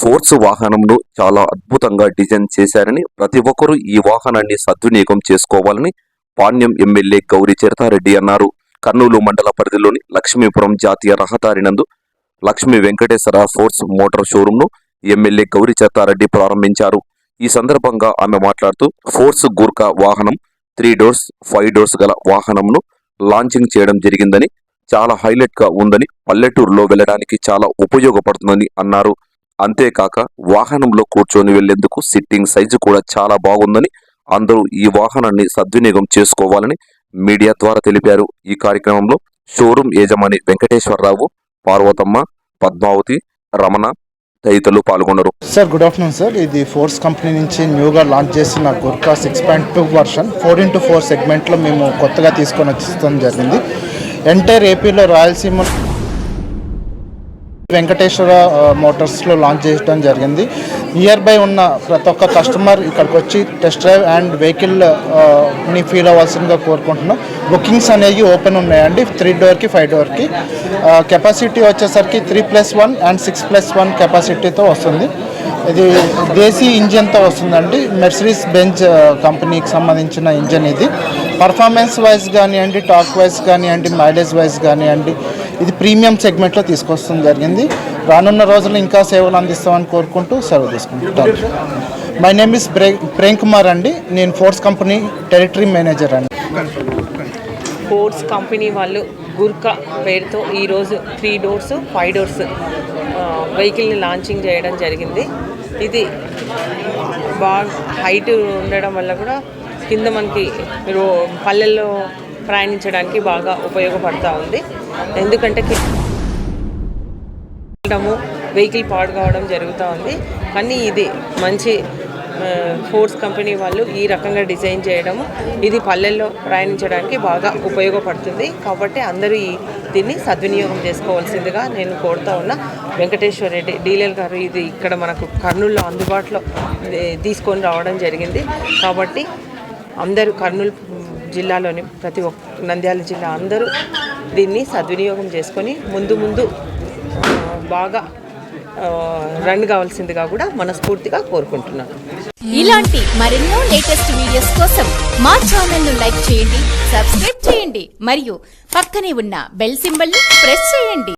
Force వాహనంను చాలా అద్భుతంగా design చేశారని ప్రతి ఒక్కరూ ఈ వాహనాన్ని సద్వినియోగం చేసుకోవాలని పాణ్యం ఎమ్మెల్యే గౌరీ చిరతారెడ్డి అన్నారు. కర్నూలు మండల పరిధిలోని లక్ష్మీపురం జాతీయ రహదారి నందు లక్ష్మీ వెంకటేశ్వర ఫోర్స్ మోటార్ షోరూంను ఎమ్మెల్యే గౌరీ చిరతారెడ్డి ప్రారంభించారు. ఈ సందర్భంగా ఆమె మాట్లాడుతూ ఫోర్స్ గూర్ఖా వాహనం త్రీ డోర్స్ ఫైవ్ డోర్స్ గల వాహనంను లాంచింగ్ చేయడం జరిగిందని చాలా హైలైట్గా ఉందని పల్లెటూరులో వెళ్ళడానికి చాలా ఉపయోగపడుతుందని అన్నారు. అంతేకాక వాహనంలో కూర్చొని వెళ్ళేందుకు సిట్టింగ్ సైజు కూడా చాలా బాగుందని అందరూ ఈ వాహనాన్ని సద్వినియోగం చేసుకోవాలని మీడియా ద్వారా తెలిపారు. ఈ కార్యక్రమంలో షోరూం యజమాని వెంకటేశ్వరరావు పార్వతమ్మ పద్మావతి రమణ తదితరులు పాల్గొన్నారు. Sir good afternoon sir. ఇది ఫోర్స్ కంపెనీ నుంచి న్యూగా లాంచ్ చేసిన Gurkha six point two version four into four సెగ్మెంట్లో మేము కొత్తగా తీసుకొని వచ్చడం జరిగింది. ఎంటైర్ ఏపీలో రాయలసీమ వెంకటేశ్వర మోటార్స్లో లాంచ్ చేయడం జరిగింది. నియర్ బై ఉన్న ప్రతి ఒక్క కస్టమర్ ఇక్కడికి వచ్చి టెస్ట్ డ్రైవ్ అండ్ వెహికల్ని ఫీల్ అవ్వాల్సిందిగా కోరుకుంటున్నాం. బుకింగ్స్ అనేవి ఓపెన్ ఉన్నాయండి. త్రీ డోర్కి ఫైవ్ డోర్కి కెపాసిటీ వచ్చేసరికి three plus one and six plus one కెపాసిటీతో వస్తుంది. ఇది దేశీ ఇంజన్తో వస్తుందండి. మెర్సిడీస్ బెంచ్ కంపెనీకి సంబంధించిన ఇంజన్ ఇది. పర్ఫార్మెన్స్ వైజ్ కానివ్వండి టాక్ వైజ్ కానివ్వండి మైలేజ్ వైజ్ కానివ్వండి ఇది ప్రీమియం సెగ్మెంట్లో తీసుకొస్తాం జరిగింది. రానున్న రోజుల్లో ఇంకా సేవలు అందిస్తామని కోరుకుంటూ సెలవు తీసుకుంటాను మై నేమ్ ఇస్ ప్రే ప్రేమ్ కుమార్ అండి. నేను ఫోర్స్ కంపెనీ టెరిటరీ మేనేజర్ అండి. ఫోర్స్ కంపెనీ వాళ్ళు గుర్కా పేరుతో ఈరోజు త్రీ డోర్స్ ఫైవ్ డోర్స్ వెహికల్ని లాంచింగ్ చేయడం జరిగింది. ఇది బాగా హైట్ ఉండడం వల్ల కూడా కింద మనకి పల్లెల్లో ప్రయాణించడానికి బాగా ఉపయోగపడుతూ ఉంది. ఎందుకంటే కిటము వెళ్ళడము వెహికల్ పాడు కావడం జరుగుతూ ఉంది. కానీ ఇది మంచి ఫోర్స్ కంపెనీ వాళ్ళు ఈ రకంగా డిజైన్ చేయడము ఇది పల్లెల్లో ప్రయాణించడానికి బాగా ఉపయోగపడుతుంది. కాబట్టి అందరూ ఈ దీన్ని సద్వినియోగం చేసుకోవాల్సిందిగా నేను కోరుతా ఉన్నా. వెంకటేశ్వర రెడ్డి డీలర్ గారు ఇది ఇక్కడ మనకు కర్నూలులో అందుబాటులో తీసుకొని రావడం జరిగింది. కాబట్టి అందరూ కర్నూలు జిల్లాలోని ప్రతి ఒక్క నంద్యాల జిల్లా అందరూ దీన్ని సద్వినియోగం చేసుకొని ముందు ముందు బాగా రన్ కావాల్సిందిగా కూడా మనస్ఫూర్తిగా కోరుకుంటున్నాను. ఇలాంటి మరెన్నో లేటెస్ట్ వీడియోస్ కోసం మా ఛానల్ను లైక్ చేయండి సబ్స్క్రైబ్ చేయండి మరియు పక్కనే ఉన్న బెల్ సింబల్ని ప్రెస్ చేయండి.